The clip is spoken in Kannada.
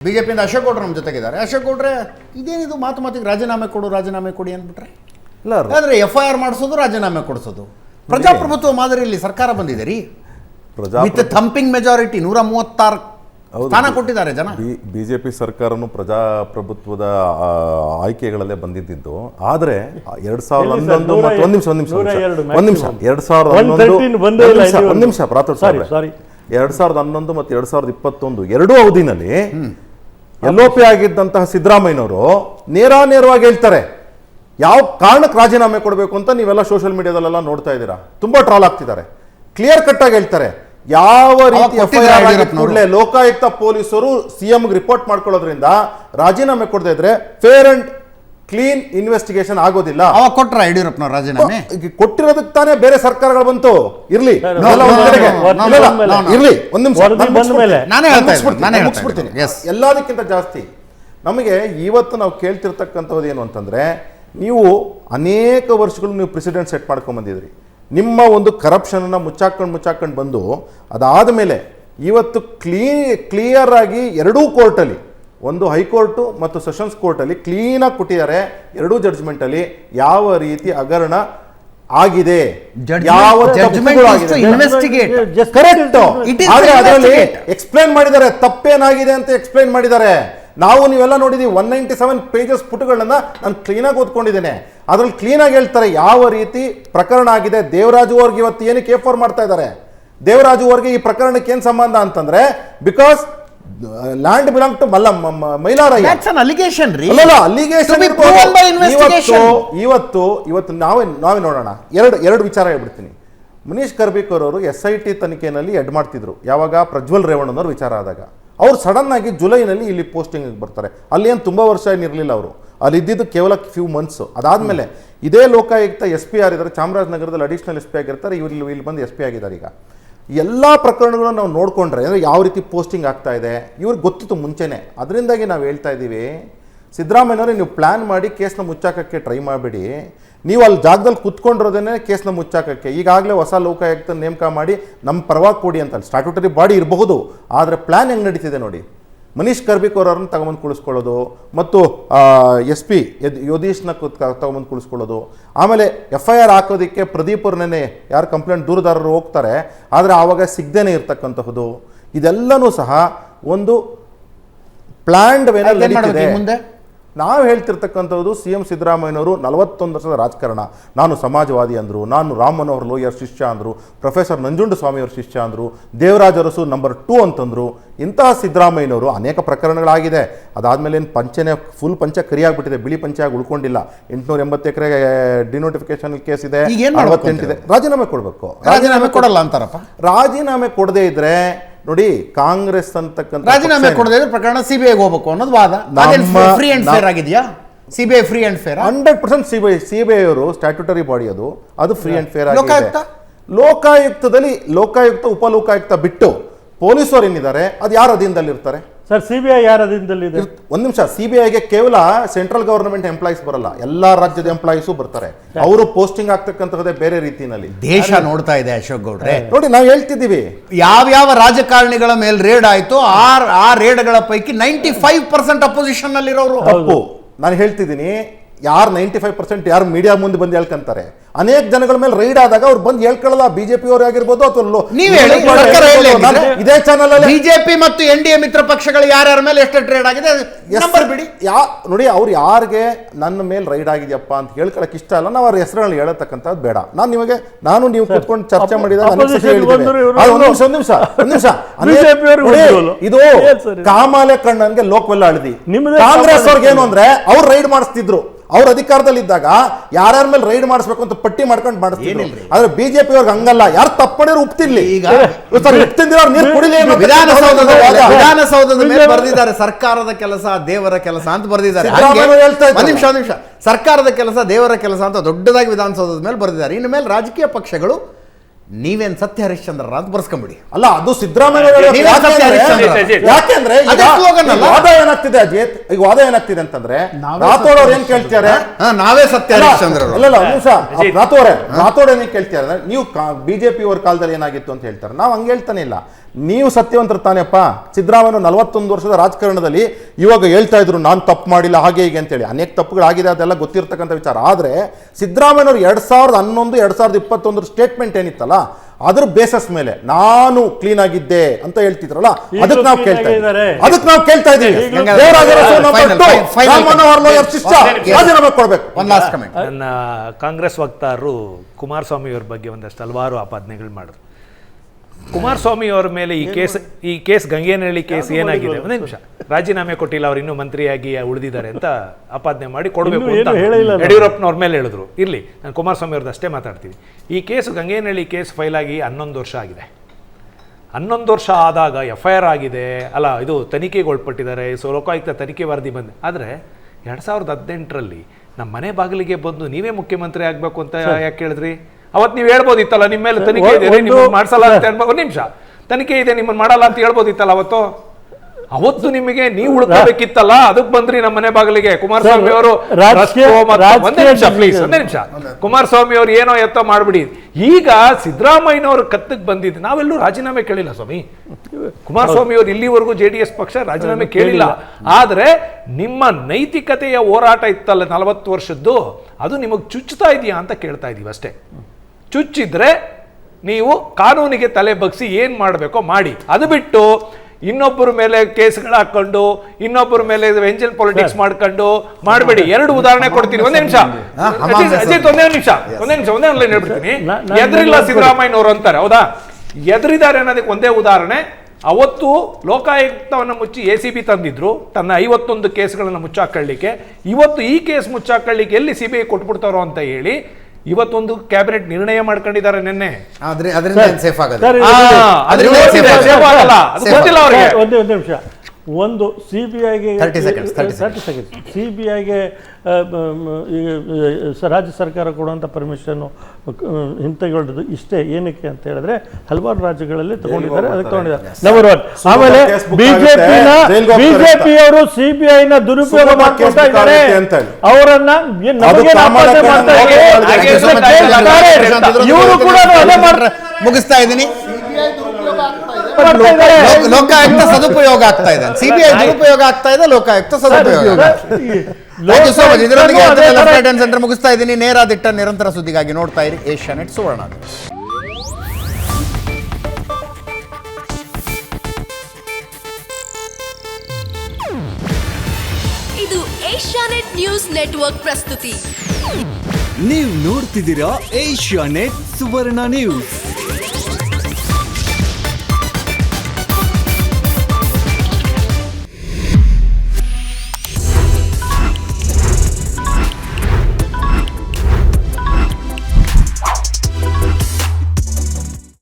ಬಿಜೆಪಿಯಿಂದ ಅಶೋಕ್ ಗೌಡ್ರು ನಮ್ಮ ಜೊತೆಗಿದ್ದಾರೆ ಅಶೋಕ್ ಗೌಡ್ರೆ ಇದೇನಿದು ಮಾತು ಮಾತಿಗೆ ರಾಜೀನಾಮೆ ಕೊಡು ರಾಜೀನಾಮೆ ಕೊಡಿ ಅಂದ್ಬಿಟ್ರೆ ಇಲ್ಲ ಆದರೆ ಎಫ್ ಐ ಆರ್ ಮಾಡಿಸೋದು ರಾಜೀನಾಮೆ ಕೊಡಿಸೋದು ಪ್ರಜಾಪ್ರಭುತ್ವ ಮಾದರಿಯಲ್ಲಿ ಸರ್ಕಾರ ಬಂದಿದೆ ರೀ ಪ್ರಜಾ ವಿತ್ ಥಂಪಿಂಗ್ ಮೆಜಾರಿಟಿ ನೂರ ಮೂವತ್ತಾರು ಹೌದು. ಸ್ಥಾನ ಕೊಟ್ಟಿದ್ದಾರೆ ಜನ ಬಿಜೆಪಿ ಸರ್ಕಾರನು ಪ್ರಜಾಪ್ರಭುತ್ವದ ಆ, ಆಯ್ಕೆಗಳಲ್ಲೇ ಬಂದಿದ್ದು ಆದ್ರೆ ಎರಡ್ ಸಾವಿರದ? ಹನ್ನೊಂದು ಮತ್ತು ಒಂದ್ ನಿಮಿಷ ಒಂದ್ ನಿಮಿಷ ಒಂದ್ ಎರಡು ನಿಮಿಷ. ಎರಡ್ ಸಾವಿರದ ಹನ್ನೊಂದು ಬಂದೇ ಒಂದ್ ನಿಮಿಷ. ಎರಡ್ ಸಾವಿರದ ಹನ್ನೊಂದು ಮತ್ತು ಎರಡ್ ಸಾವಿರದ ಇಪ್ಪತ್ತೊಂದು ಎರಡೂ ಅವಧಿನಲ್ಲಿ ಎಲ್ ಪಿ ಆಗಿದ್ದಂತಹ ಸಿದ್ದರಾಮಯ್ಯನವರು ನೇರಾನೇರವಾಗಿ ಹೇಳ್ತಾರೆ ಯಾವ ಕಾರಣಕ್ಕೆ ರಾಜೀನಾಮೆ ಕೊಡಬೇಕು ಅಂತ ನೀವೆಲ್ಲ ಸೋಷಿಯಲ್ ಮೀಡಿಯಾದಲ್ಲೆಲ್ಲ ನೋಡ್ತಾ ಇದ್ದೀರಾ? ತುಂಬಾ ಟ್ರಾಲ್ ಆಗ್ತಿದ್ದಾರೆ. ಕ್ಲಿಯರ್ ಕಟ್ ಆಗಿ ಹೇಳ್ತಾರೆ ಯಾವ ರೀತಿ ಎಫ್ ಲೋಕಾಯುಕ್ತ ಪೊಲೀಸರು ಸಿಎಂಗೆ ರಿಪೋರ್ಟ್ ಮಾಡ್ಕೊಳ್ಳೋದ್ರಿಂದ ರಾಜೀನಾಮೆ ಕೊಡದೇ ಇದ್ರೆ ಫೇರ್ ಅಂಡ್ ಕ್ಲೀನ್ ಇನ್ವೆಸ್ಟಿಗೇಷನ್ ಆಗೋದಿಲ್ಲ. ಅವಾಗ ಕೊಟ್ರ ಯಡಿಯೂರಪ್ಪನವ್ರ ರಾಜೀನಾಮೆ? ಕೊಟ್ಟಿರೋದಕ್ಕ ತಾನೇ ಬೇರೆ ಸರ್ಕಾರಗಳು ಬಂತು. ಇರ್ಲಿ. ಇರ್ಲಿ. ಒಂದ್ ನಿಮಿಷ. ಎಲ್ಲದಕ್ಕಿಂತ ಜಾಸ್ತಿ ನಮಗೆ ಇವತ್ತು ನಾವು ಕೇಳ್ತಿರ್ತಕ್ಕಂಥದ್ದು ಏನು ಅಂತಂದ್ರೆ ನೀವು ಅನೇಕ ವರ್ಷಗಳು ನೀವು ಪ್ರೆಸಿಡೆಂಟ್ ಸೆಟ್ ಮಾಡ್ಕೊಂಡ್ ಬಂದಿದ್ರಿ. ನಿಮ್ಮ ಒಂದು ಕರಪ್ಷನ್ ಅನ್ನ ಮುಚ್ಚಾಕೊಂಡು ಮುಚ್ಚಾಕೊಂಡು ಬಂದು ಅದಾದ ಮೇಲೆ ಇವತ್ತು ಕ್ಲೀ ಕ್ಲಿಯರ್ ಆಗಿ ಎರಡೂ ಕೋರ್ಟಲ್ಲಿ ಒಂದು ಹೈಕೋರ್ಟು ಮತ್ತು ಸೆಷನ್ಸ್ ಕೋರ್ಟಲ್ಲಿ ಕ್ಲೀನಾಗಿ ಕೊಟ್ಟಿದ್ದಾರೆ. ಎರಡೂ ಜಡ್ಜ್ಮೆಂಟಲ್ಲಿ ಯಾವ ರೀತಿ ಹಗರಣ ಆಗಿದೆ? ಯಾವ ಅದರಲ್ಲಿ. ಎಕ್ಸ್ಪ್ಲೈನ್ ಮಾಡಿದ್ದಾರೆ. ತಪ್ಪೇನಾಗಿದೆ ಅಂತ ಎಕ್ಸ್ಪ್ಲೈನ್ ಮಾಡಿದ್ದಾರೆ. ನಾವು ನೀವೆಲ್ಲ ನೋಡಿದೀವಿ ಒನ್ ನೈಂಟಿ ಸೆವೆನ್ ಪೇಜಸ್ ಪುಟಗಳನ್ನ ನಾನು ಕ್ಲೀನಾಗಿ ಓದ್ಕೊಂಡಿದ್ದೇನೆ. ಅದ್ರಲ್ಲಿ ಕ್ಲೀನಾಗಿ ಹೇಳ್ತಾರೆ ಯಾವ ರೀತಿ ಪ್ರಕರಣ ಆಗಿದೆ. ದೇವರಾಜು ಅವ್ರಿಗೆ ಇವತ್ತು ಏನಕ್ಕೆ ಎಫ್ ಮಾಡ್ತಾ ಇದ್ದಾರೆ? ದೇವರಾಜು ಅವ್ರಿಗೆ ಈ ಪ್ರಕರಣಕ್ಕೆ ಏನ್ ಸಂಬಂಧ ಅಂತಂದ್ರೆ because land belong to Malla Mailarayya. Allegation ರೀ. ಅಲ್ಲ ಅಲಿಗೇಷನ್. ಇವತ್ತು ಇವತ್ತು ಇವತ್ತು ನಾವೇ ನಾವೇ ನೋಡೋಣ. ಎರಡು ಎರಡು ವಿಚಾರ ಹೇಳ್ಬಿಡ್ತೀನಿ. ಮನೀಶ್ ಕರ್ಬೇಕರ್ ಅವರು ಎಸ್ ಐ ಟಿ ತನಿಖೆಯಲ್ಲಿ ಎಡ್ ಮಾಡ್ತಿದ್ರು. ಯಾವಾಗ? ಪ್ರಜ್ವಲ್ ರೇವಣ್ಣನವ್ರ ವಿಚಾರ ಆದಾಗ. ಅವ್ರು ಸಡನ್ ಆಗಿ ಜುಲೈನಲ್ಲಿ ಇಲ್ಲಿ ಪೋಸ್ಟಿಂಗ್ ಬರ್ತಾರೆ. ಅಲ್ಲಿ ಏನು ತುಂಬ ವರ್ಷ ಏನಿರಲಿಲ್ಲ ಅವರು. ಅಲ್ಲಿ ಇದ್ದಿದ್ದು ಕೇವಲ ಫ್ಯೂ ಮಂತ್ಸ್ ಅದಾದಮೇಲೆ ಇದೇ ಲೋಕಾಯುಕ್ತ ಎಸ್ ಪಿ ಆಗಿದ್ದಾರೆ ಚಾಮರಾಜನಗರದಲ್ಲಿ ಅಡಿಷನಲ್ ಎಸ್ ಪಿ ಆಗಿರ್ತಾರೆ. ಇವ್ರು ಇಲ್ಲಿ ಇಲ್ಲಿ ಬಂದು ಎಸ್ ಪಿ ಆಗಿದ್ದಾರೆ ಈಗ. ಎಲ್ಲ ಪ್ರಕರಣಗಳನ್ನು ನಾವು ನೋಡಿಕೊಂಡ್ರೆ, ಅಂದರೆ ಯಾವ ರೀತಿ ಪೋಸ್ಟಿಂಗ್ ಆಗ್ತಾ ಇದೆ, ಇವ್ರಿಗೆ ಗೊತ್ತಿತ್ತು ಮುಂಚೆನೆ. ಅದರಿಂದಾಗಿ ನಾವು ಹೇಳ್ತಾ ಇದ್ದೀವಿ, ಸಿದ್ದರಾಮಯ್ಯನವರೇ, ನೀವು ಪ್ಲ್ಯಾನ್ ಮಾಡಿ ಕೇಸ್ನ ಮುಚ್ಚಾಕಕ್ಕೆ ಟ್ರೈ ಮಾಡಬೇಡಿ. ನೀವು ಅಲ್ಲಿ ಜಾಗದಲ್ಲಿ ಕುತ್ಕೊಂಡಿರೋದೇ ಕೇಸ್ನ ಮುಚ್ಚಾಕಕ್ಕೆ. ಈಗಾಗಲೇ ಹೊಸ ಲೋಕಾಯುಕ್ತ ನೇಮಕ ಮಾಡಿ ನಮ್ಮ ಪರವಾಗಿ ಕೊಡಿ ಅಂತ ಸ್ಟ್ಯಾಟ್ಯೂಟರಿ ಬಾಡಿ ಇರಬಹುದು, ಆದರೆ ಪ್ಲ್ಯಾನ್ ಹೆಂಗೆ ನಡೀತಿದೆ ನೋಡಿ. ಮನೀಶ್ ಕರ್ಬಿಕೋರ್ ಅವ್ರನ್ನ ತಗೊಂಬಂದು ಕುಳಿಸ್ಕೊಳ್ಳೋದು ಮತ್ತು ಎಸ್ ಪಿ ಯೋಧೀಶ್ನ ಕುತ್ ತಗೊಂಬಂದು ಕುಳಿಸ್ಕೊಳ್ಳೋದು. ಆಮೇಲೆ ಎಫ್ ಐ ಆರ್ ಹಾಕೋದಕ್ಕೆ ಪ್ರದೀಪುರ್ನೇ ಯಾರು ಕಂಪ್ಲೇಂಟ್ ದೂರದಾರರು ಹೋಗ್ತಾರೆ ಆದರೆ ಆವಾಗ ಸಿಗದೇನೆ ಇರ್ತಕ್ಕಂತಹದ್ದು ಇದೆಲ್ಲನೂ ಸಹ ಒಂದು ಪ್ಲ್ಯಾಂಡ್ ವೇನಲ್ಲಿ ಮುಂದೆ? ನಾವು ಹೇಳ್ತಿರ್ತಕ್ಕಂಥದ್ದು ಸಿ ಎಂ ಸಿದ್ದರಾಮಯ್ಯನವರು ನಲವತ್ತೊಂದು ವರ್ಷದ ರಾಜಕಾರಣ. ನಾನು ಸಮಾಜವಾದಿ ಅಂದರು ನಾನು ರಾಮ್ ಮನೋಹರ್ ಲೋಹಿಯರ್ ಶಿಷ್ಯ ಅಂದರು ಪ್ರೊಫೆಸರ್ ನಂಜುಂಡ ಸ್ವಾಮಿಯವರ ಶಿಷ್ಯ ಅಂದರು ದೇವರಾಜ ಅರಸು ನಂಬರ್ ಟೂ ಅಂತಂದರು. ಇಂತಹ ಸಿದ್ದರಾಮಯ್ಯನವರು ಅನೇಕ ಪ್ರಕರಣಗಳಾಗಿದೆ. ಅದಾದಮೇಲೆ ಏನು ಪಂಚನೇ ಫುಲ್ ಪಂಚ ಕರಿಯಾಗ್ಬಿಟ್ಟಿದೆ ಬಿಳಿ ಪಂಚಾಗಿ ಉಳ್ಕೊಂಡಿಲ್ಲ. ಎಂಟುನೂರ ಎಂಬತ್ತು ಎಕರೆ ಡಿನೋಟಿಫಿಕೇಶನ್ ಕೇಸ್ ಇದೆ ಅರವತ್ತೆಂಟಿದೆ ರಾಜೀನಾಮೆ ಕೊಡಬೇಕು. ರಾಜೀನಾಮೆ ಕೊಡಲ್ಲ ಅಂತಾರಪ್ಪ? ರಾಜೀನಾಮೆ ಕೊಡದೇ ಇದ್ರೆ ನೋಡಿ ಕಾಂಗ್ರೆಸ್ ಅಂತಕ್ಕಂಥ ರಾಜೀನಾಮೆ ಕೊಡದೇ ಪ್ರಕರಣ ಸಿಬಿಐಗೆ ಹೋಗ್ಬೇಕು ಅನ್ನೋದು ವಾದ. ಫ್ರೀ ಅಂಡ್ ಫೇರ್ ಆಗಿದೆಯಾ? CBI free and fair hundred percent CBI CBI ಅವರು ಸ್ಟ್ಯಾಟ್ಯೂಟರಿ ಬಾಡಿ ಅದು. ಅದು ಫ್ರೀ ಅಂಡ್ ಫೇರ್ ಆಗಿದೆ. ಲೋಕಾಯುಕ್ತ? ಲೋಕಾಯುಕ್ತದಲ್ಲಿ ಲೋಕಾಯುಕ್ತ ಉಪಲೋಕಾಯುಕ್ತ ಬಿಟ್ಟು ಪೊಲೀಸರು ಏನಿದ್ದಾರೆ ಅದು ಯಾರ ಅಧೀನದಲ್ಲಿ ಸಿ ಸರ್ ಸಿಬಿಐ ಯಾರ ಅಧೀನದಲ್ಲಿದೆ? ಒಂದು ಒಂದ್ ನಿಮಿಷ. ಸಿ ಬಿ ಐಗೆ ಕೇವಲ ಸೆಂಟ್ರಲ್ ಗವರ್ನಮೆಂಟ್ ಎಂಪ್ಲಾಯೀಸ್ ಬರಲ್ಲ. ಎಲ್ಲಾ ರಾಜ್ಯದ ಎಂಪ್ಲಾಯೀಸು ಬರ್ತಾರೆ. ಅವರು ಪೋಸ್ಟಿಂಗ್ ಆಗ್ತಕ್ಕಂಥದ್ದೇ ಬೇರೆ ರೀತಿಯಲ್ಲಿ ದೇಶ ನೋಡ್ತಾ ಇದೆ ಅಶೋಕ್ ಗೌಡ್ರೆ. ನೋಡಿ ನಾವು ಹೇಳ್ತಿದ್ದೀವಿ. ಯಾವ್ಯಾವ ರಾಜಕಾರಣಿಗಳ ಮೇಲೆ ರೇಡ್ ಆಯ್ತು ಆ ಆ ರೇಡ್ಗಳ ಪೈಕಿ ನೈಂಟಿ ಫೈವ್ ಪರ್ಸೆಂಟ್ ಅಪೋಸಿಷನ್ ನಲ್ಲಿರೋರು. ತಪ್ಪು. ನಾನು ಹೇಳ್ತಿದ್ದೀನಿ ಯಾರು ನೈಂಟಿ ಫೈವ್ ಪರ್ಸೆಂಟ್ ಯಾರು ಮೀಡಿಯಾ ಮುಂದೆ ಬಂದು ಹೇಳ್ಕೊಂತಾರೆ? ಅನೇಕ ಜನಗಳ ಮೇಲೆ ರೈಡ್ ಆದಾಗ ಅವ್ರು ಬಂದು ಹೇಳ್ಕೊಳ್ಳಲ್ಲ ಬಿಜೆಪಿ ಅವರು ಆಗಿರ್ಬೋದು ಅಥವಾ. ಇದೇ ಚಾನಲ್ ಅಲ್ಲಿ ಬಿಜೆಪಿ ಮತ್ತು ಎನ್ ಡಿ ಎ ಮಿತ್ರ ಪಕ್ಷಗಳು ಯಾರ್ಯಾರ ಮೇಲೆ ಎಷ್ಟು ಟ್ರೇಡ್ ಆಗಿದೆ? ನಂಬರ್ ಬಿಡಿ. ಯಾ ನೋಡಿ ಅವ್ರು ಯಾರಿಗೆ ನನ್ನ ಮೇಲೆ ರೈಡ್ ಆಗಿದೆಯಪ್ಪ ಅಂತ ಹೇಳ್ಕೊಳಕ್ ಇಷ್ಟ ಅಲ್ಲ ನಾವು ಅವ್ರ ಹೆಸರುಗಳನ್ನ ಹೇಳತಕ್ಕಂಥದ್ದು ಬೇಡ. ನಾನು ನಿಮಗೆ ನಾನು ನೀವು ಕೂತ್ಕೊಂಡು ಚರ್ಚೆ ಮಾಡಿದ ಒಂದ್ ನಿಮಿಷ ಒಂದು ನಿಮಿಷ ಒಂದ್ ನಿಮಿಷ. ಇದು ಕಾಮಾಲೆ ಕಣ್ಣನ್ಗೆ ಲೋಕವೆಲ್ಲ ಅಳದಿ. ಕಾಂಗ್ರೆಸ್ ಅವ್ರಿಗೆ ಏನು ಅಂದ್ರೆ ಅವ್ರು ರೈಡ್ ಮಾಡಿಸ್ತಿದ್ರು. ಅವ್ರ ಅಧಿಕಾರದಲ್ಲಿ ಇದ್ದಾಗ ಯಾರ್ಯಾರ ಮೇಲೆ ರೈಡ್ ಮಾಡಿಸ್ಬೇಕು ಅಂತ ಪಟ್ಟಿ ಮಾಡ್ಕೊಂಡು ಮಾಡ್ತೀನಿ ಆದ್ರೆ ಬಿಜೆಪಿ ಅವ್ರಿಗೆ ಹಂಗಲ್ಲ. ಯಾರು ತಪ್ಪಡಿದ್ರು ಉಪ್ತಿರ್ಲಿ ಈಗ ವಿಧಾನಸೌಧದ ಮೇಲೆ ಬರೆದಿದ್ದಾರೆ. ಸರ್ಕಾರದ ಕೆಲಸ ದೇವರ ಕೆಲಸ ಅಂತ ಬರೆದಿದ್ದಾರೆ. ನಿಮಿಷ ನಿಮಿಷ. ಸರ್ಕಾರದ ಕೆಲಸ ದೇವರ ಕೆಲಸ ಅಂತ ದೊಡ್ಡದಾಗಿ ವಿಧಾನಸೌಧದ ಮೇಲೆ ಬರೆದಿದ್ದಾರೆ. ಇನ್ನು ಮೇಲೆ ರಾಜಕೀಯ ಪಕ್ಷಗಳು ನೀವೇನ್ ಸತ್ಯ ಹರಿಶ್ಚಂದ್ರ ಅಂತ ಬರ್ಸ್ಕೊಂಬಿಡಿ. ಅಲ್ಲ ಅದು ಸಿದ್ದರಾಮಯ್ಯ ಯಾಕೆಂದ್ರೆ- ವಾದ ಏನಾಗ್ತಿದೆ ಅಜಿತ್? ಈಗ ವಾದ ಏನಾಗ್ತಿದೆ ಅಂತಂದ್ರೆ ನಾವೇ ರಾಥೋಡ್ ಅವ್ರು ಏನ್ ಕೇಳ್ತಾರೆ ನಾವೇ ಸತ್ಯ ಹರಿಶ್ಚಂದ್ರ ಅಲ್ಲ ನಿಮಿಷ. ರಾಥೋಡ್ ರಾಥೋಡ್ ಏನ್ ಕೇಳ್ತಾರೆ ಅಂದ್ರೆ ನೀವು ಬಿಜೆಪಿ ಅವ್ರ ಕಾಲದಲ್ಲಿ ಏನಾಗಿತ್ತು ಅಂತ ಹೇಳ್ತಾರೆ. ನಾವು ಹಂಗೆ ಹೇಳ್ತಾನೆ ಇಲ್ಲ. ನೀವು ಸತ್ಯವಂತರು ತಾನೇಪ್ಪ. ಸಿದ್ದರಾಮಯ್ಯ ನಲವತ್ತೊಂದು ವರ್ಷದ ರಾಜಕಾರಣದಲ್ಲಿ ಇವಾಗ ಹೇಳ್ತಾ ಇದ್ರು ನಾನು ತಪ್ಪು ಮಾಡಿಲ್ಲ ಹಾಗೆ ಹೀಗೆ ಅಂತೇಳಿ. ಅನೇಕ ತಪ್ಪುಗಳಾಗಿದೆ ಅದೆಲ್ಲ ಗೊತ್ತಿರ್ತಕ್ಕಂಥ ವಿಚಾರ. ಆದರೆ ಸಿದ್ದರಾಮಯ್ಯವ್ರು ಎರಡು ಸಾವಿರದ ಹನ್ನೊಂದು ಎರಡು ಸಾವಿರದ ಇಪ್ಪತ್ತೊಂದರ ಸ್ಟೇಟ್ಮೆಂಟ್ ಏನಿತ್ತಲ್ಲ ಅದ್ರ ಬೇಸಸ್ ಮೇಲೆ ನಾನು ಕ್ಲೀನ್ ಆಗಿದ್ದೆ ಅಂತ ಹೇಳ್ತಿದ್ರಲ್ಲ ಅದಕ್ಕೆ ನಾವು ಕೇಳ್ತಾ ಇದ್ದೀವಿ. ಅದಕ್ಕೆ ನಾವು ಕೇಳ್ತಾ ಇದ್ದೀವಿ. ರಾಜೀನಾಮೆ ಕೊಡಬೇಕು. ನನ್ನ ಕಾಂಗ್ರೆಸ್ ವಕ್ತಾರರು ಕುಮಾರಸ್ವಾಮಿ ಅವ್ರ ಬಗ್ಗೆ ಒಂದಷ್ಟು ಹಲವಾರು ಆಪಾದನೆಗಳು ಮಾಡಿದ್ರು. ಕುಮಾರಸ್ವಾಮಿ ಅವರ ಮೇಲೆ ಈ ಕೇಸ್ ಈ ಕೇಸ್ ಗಂಗೇನಹಳ್ಳಿ ಕೇಸ್ ಏನಾಗಿದೆ ಒಂದೇ ನಿಮಿಷ. ರಾಜೀನಾಮೆ ಕೊಟ್ಟಿಲ್ಲ ಅವ್ರು ಇನ್ನೂ ಮಂತ್ರಿಯಾಗಿ ಉಳಿದಿದ್ದಾರೆ ಅಂತ ಆಪಾದನೆ ಮಾಡಿ ಕೊಡಬೇಕು ಅಂತ. ಯಡಿಯೂರಪ್ಪನವ್ರ ಮೇಲೆ ಹೇಳಿದ್ರು. ಇರ್ಲಿ ನಾನು ಕುಮಾರಸ್ವಾಮಿ ಅವ್ರದ್ದು ಅಷ್ಟೇ ಮಾತಾಡ್ತೀನಿ. ಈ ಕೇಸು ಗಂಗೇನಹಳ್ಳಿ ಕೇಸ್ ಫೈಲ್ ಆಗಿ ಹನ್ನೊಂದು ವರ್ಷ ಆಗಿದೆ. ಹನ್ನೊಂದು ವರ್ಷ ಆದಾಗ ಎಫ್ ಐ ಆರ್ ಆಗಿದೆ. ಅಲ್ಲ ಇದು ತನಿಖೆಗೆ ಒಳಪಟ್ಟಿದ್ದಾರೆ. ಸೊ ಲೋಕಾಯುಕ್ತ ತನಿಖೆ ವರದಿ ಬಂದು ಆದರೆ ಎರಡು ಸಾವಿರದ ಹದಿನೆಂಟರಲ್ಲಿ ನಮ್ಮ ಮನೆ ಬಾಗಿಲಿಗೆ ಬಂದು ನೀವೇ ಮುಖ್ಯಮಂತ್ರಿ ಆಗಬೇಕು ಅಂತ ಯಾಕೆ ಹೇಳಿದ್ರಿ ಅವತ್ತು ನೀವು ಹೇಳ್ಬೋದಿತ್ತಲ್ಲ ನಿಮ್ಮ ಮೇಲೆ ತನಿಖೆ ಇದೆ ನೀವು ಮಾಡಿಸಲ್ಲ ಅಂತ ಹೇಳ್ಬೋದು ಒಂದು ನಿಮಿಷ. ತನಿಖೆ ಇದೆ ನಿಮ್ಮನ್ನು ಮಾಡಲ್ಲ ಅಂತ ಹೇಳ್ಬೋದಿತ್ತಲ್ಲ ಅವತ್ತು? ಅವತ್ತು ನಿಮಗೆ ನೀವು ಉಳ್ಕೋಬೇಕಿತ್ತಲ್ಲ ಅದಕ್ಕೆ ಬಂದ್ರಿ ನಮ್ಮ ಮನೆ ಬಾಗಿಲಿಗೆ. ಕುಮಾರಸ್ವಾಮಿ ಅವರು ಒಂದೇ ನಿಮಿಷ ಪ್ಲೀಸ್. ಒಂದೇ ನಿಮಿಷ. ಕುಮಾರಸ್ವಾಮಿ ಅವರು ಏನೋ ಎತ್ತ ಮಾಡ್ಬಿಡಿ. ಈಗ ಸಿದ್ದರಾಮಯ್ಯನವರು ಕತ್ತಕ್ಕೆ ಬಂದಿದ್ದು ನಾವೆಲ್ಲೂ ರಾಜೀನಾಮೆ ಕೇಳಿಲ್ಲ ಸ್ವಾಮಿ. ಕುಮಾರಸ್ವಾಮಿ ಅವರು ಇಲ್ಲಿವರೆಗೂ ಜೆ ಡಿ ಎಸ್ ಪಕ್ಷ ರಾಜೀನಾಮೆ ಕೇಳಿಲ್ಲ. ಆದರೆ ನಿಮ್ಮ ನೈತಿಕತೆಯ ಹೋರಾಟ ಇತ್ತಲ್ಲ ನಲವತ್ತು ವರ್ಷದ್ದು ಅದು ನಿಮಗೆ ಚುಚ್ಚುತ್ತಾ ಇದೆಯಾ ಅಂತ ಕೇಳ್ತಾ ಇದೀವಿ ಅಷ್ಟೇ. ಚುಚ್ಚಿದ್ರೆ ನೀವು ಕಾನೂನಿಗೆ ತಲೆ ಬಗ್ಸಿ ಏನು ಮಾಡಬೇಕೋ ಮಾಡಿ. ಅದು ಬಿಟ್ಟು ಇನ್ನೊಬ್ಬರ ಮೇಲೆ ಕೇಸ್ಗಳು ಹಾಕೊಂಡು ಇನ್ನೊಬ್ಬರ ಮೇಲೆ ವೆಂಜಲ್ ಪೊಲಿಟಿಕ್ಸ್ ಮಾಡ್ಕೊಂಡು ಮಾಡಬೇಡಿ. ಎರಡು ಉದಾಹರಣೆ ಕೊಡ್ತೀನಿ. ಒಂದೇ ನಿಮಿಷ. ಅಜಿತ್, ಒಂದೇ ನಿಮಿಷ. ಒಂದೇ ನಿಮಿಷ ಒಂದೇ line ಹೇಳ್ಬಿಡ್ತೀನಿ. ಎದುರಿಲ್ಲ ಸಿದ್ದರಾಮಯ್ಯನವರು ಅಂತಾರೆ ಹೌದಾ? ಎದುರಿದ್ದಾರೆ ಅನ್ನೋದಕ್ಕೆ ಒಂದೇ ಉದಾಹರಣೆ. ಅವತ್ತು ಲೋಕಾಯುಕ್ತವನ್ನು ಮುಚ್ಚಿ ಎ ಸಿ ಬಿ ತಂದಿದ್ರು. ತನ್ನ ಐವತ್ತೊಂದು ಕೇಸ್ಗಳನ್ನು ಮುಚ್ಚಾಕೊಳ್ಳಿಕ್ಕೆ. ಇವತ್ತು ಈ ಕೇಸ್ ಮುಚ್ಚಾಕೊಳ್ಳಿಕ್ಕೆ ಎಲ್ಲಿ ಸಿ ಬಿ ಐ ಕೊಟ್ಬಿಡ್ತಾರೋ ಅಂತ ಹೇಳಿ ಇವತ್ತೊಂದು ಕ್ಯಾಬಿನೆಟ್ ನಿರ್ಣಯ ಮಾಡ್ಕೊಂಡಿದ್ದಾರೆ ನಿನ್ನೆ. ಆದ್ರೆ ಅದರಿಂದ ಸೇಫ್ ಆಗುತ್ತೆ ಸರ್, ಆ, ಅದರಿಂದ ಗೊತ್ತಿದೆ, safe safe ಆಗಲ್ಲ. ಅದು ಗೊತ್ತಿಲ್ಲ ಅವ್ರಿಗೆ. ಸರ್, ಒಂದೇ ಒಂದು ನಿಮಿಷ. ಒಂದು ಸಿ ಬಿ ಐಗೆ 30 seconds, 30 thirty seconds C B ಐಗೆ ರಾಜ್ಯ ಸರ್ಕಾರ ಕೊಡುವಂಥ ಪರ್ಮಿಷನ್ನು ಹಿಂತೆಗೊಳ್ಳೋದು ಇಷ್ಟೇ ಏನಕ್ಕೆ ಅಂತ ಹೇಳಿದ್ರೆ ಹಲವಾರು ರಾಜ್ಯಗಳಲ್ಲಿ ತಗೊಂಡಿದ್ದಾರೆ ಅದಕ್ಕೆ ತಗೊಂಡಿದ್ದಾರೆ. ನಂಬರ್ ಒನ್ ಆಮೇಲೆ ಬಿಜೆಪಿನ ಆಗುತ್ತೆ, ಬಿಜೆಪಿ ಅವರು ಸಿ ಬಿ ಐನ ದುರುಪಯೋಗ ಮಾಡ್ಕೊತಾ ಇದ್ದಾರೆ. ಅಂತ ಹೇಳಿ. ಅವರನ್ನ ನಮಗೆ ಮಾಡ್ತಾ ಇದ್ದಾರೆ. ಇವರು ಕೂಡ ಅದೇ ಮಾಡ್ತಾರೆ. ಮುಗಿಸ್ತಾ ಇದ್ದೀನಿ. ಲೋಕಾಯುಕ್ತ ಸದುಪಯೋಗ ಆಗ್ತಾ ಇದೆ. ಸಿಬಿಐ ದುರುಪಯೋಗ ಆಗ್ತಾ ಇದೆ ಲೋಕಾಯುಕ್ತ ಸದುಪಯೋಗ ಇದರೊಂದಿಗೆ ಸೆಂಟರ್ ಮುಗಿಸ್ತಾ ಇದ್ದೀನಿ. ನೇರ ದಿಟ್ಟ ನಿರಂತರ ಸುದ್ದಿಗಾಗಿ ನೋಡ್ತಾ ಇರಿ. Asianet Suvarna. ಇದು ಏಷ್ಯಾನೆಟ್ ನ್ಯೂಸ್ ನೆಟ್ವರ್ಕ್ ಪ್ರಸ್ತುತಿ. ನೀವು ನೋಡ್ತಿದ್ದೀರಾ ಏಷ್ಯಾ ನೆಟ್ ಸುವರ್ಣ ನ್ಯೂಸ್.